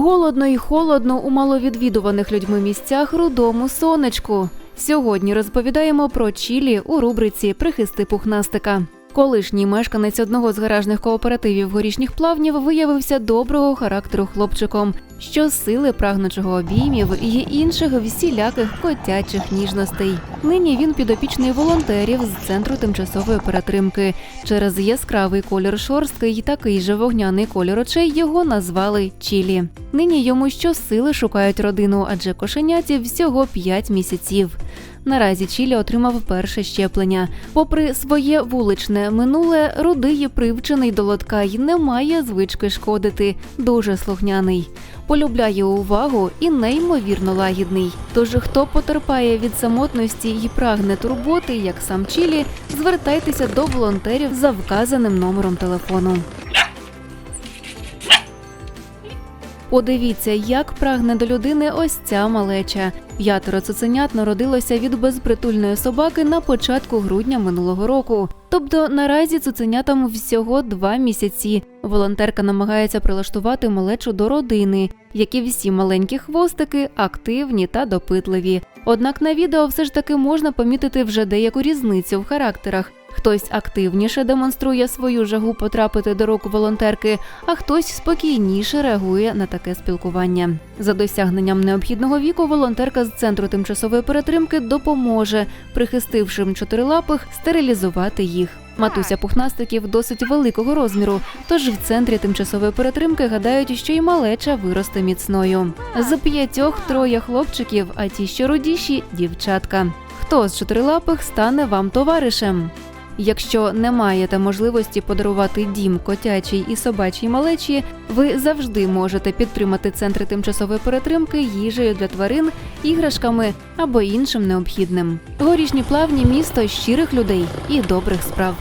Голодно і холодно у маловідвідуваних людьми місцях рудому сонечку. Сьогодні розповідаємо про Чілі у рубриці Прихисти пухнастика. Колишній мешканець одного з гаражних кооперативів горішніх плавнів виявився доброго характеру хлопчиком, що сили прагнучого обіймів і інших всіляких котячих ніжностей. Нині він підопічний волонтерів з центру тимчасової перетримки. Через яскравий колір шорстки й такий же вогняний колір очей його назвали Чілі. Нині йому щосили шукають родину, адже кошеняті всього 5 місяців. Наразі Чілі отримав перше щеплення. Попри своє вуличне минуле, рудий привчений до лотка й не має звички шкодити. Дуже слухняний. Полюбляє увагу і неймовірно лагідний. Тож хто потерпає від самотності і прагне турботи, як сам Чілі, звертайтеся до волонтерів за вказаним номером телефону. Подивіться, як прагне до людини ось ця малеча. П'ятеро цуценят народилося від безпритульної собаки на початку грудня минулого року. Тобто наразі цуценятам всього два місяці. Волонтерка намагається прилаштувати малечу до родини, які всі маленькі хвостики активні та допитливі. Однак на відео все ж таки можна помітити вже деяку різницю в характерах. Хтось активніше демонструє свою жагу потрапити до рук волонтерки, а хтось спокійніше реагує на таке спілкування. За досягненням необхідного віку волонтерка з центру тимчасової перетримки допоможе, прихистившим чотирилапих, стерилізувати їх. Матуся пухнастиків досить великого розміру, тож в центрі тимчасової перетримки гадають, що й малеча виросте міцною. З п'ятьох троє хлопчиків, а ті, що рудіші дівчатка. Хто з чотирилапих стане вам товаришем? Якщо не маєте можливості подарувати дім котячій і собачій малечі, ви завжди можете підтримати центри тимчасової перетримки їжею для тварин, іграшками або іншим необхідним. Горішні плавні місто щирих людей і добрих справ.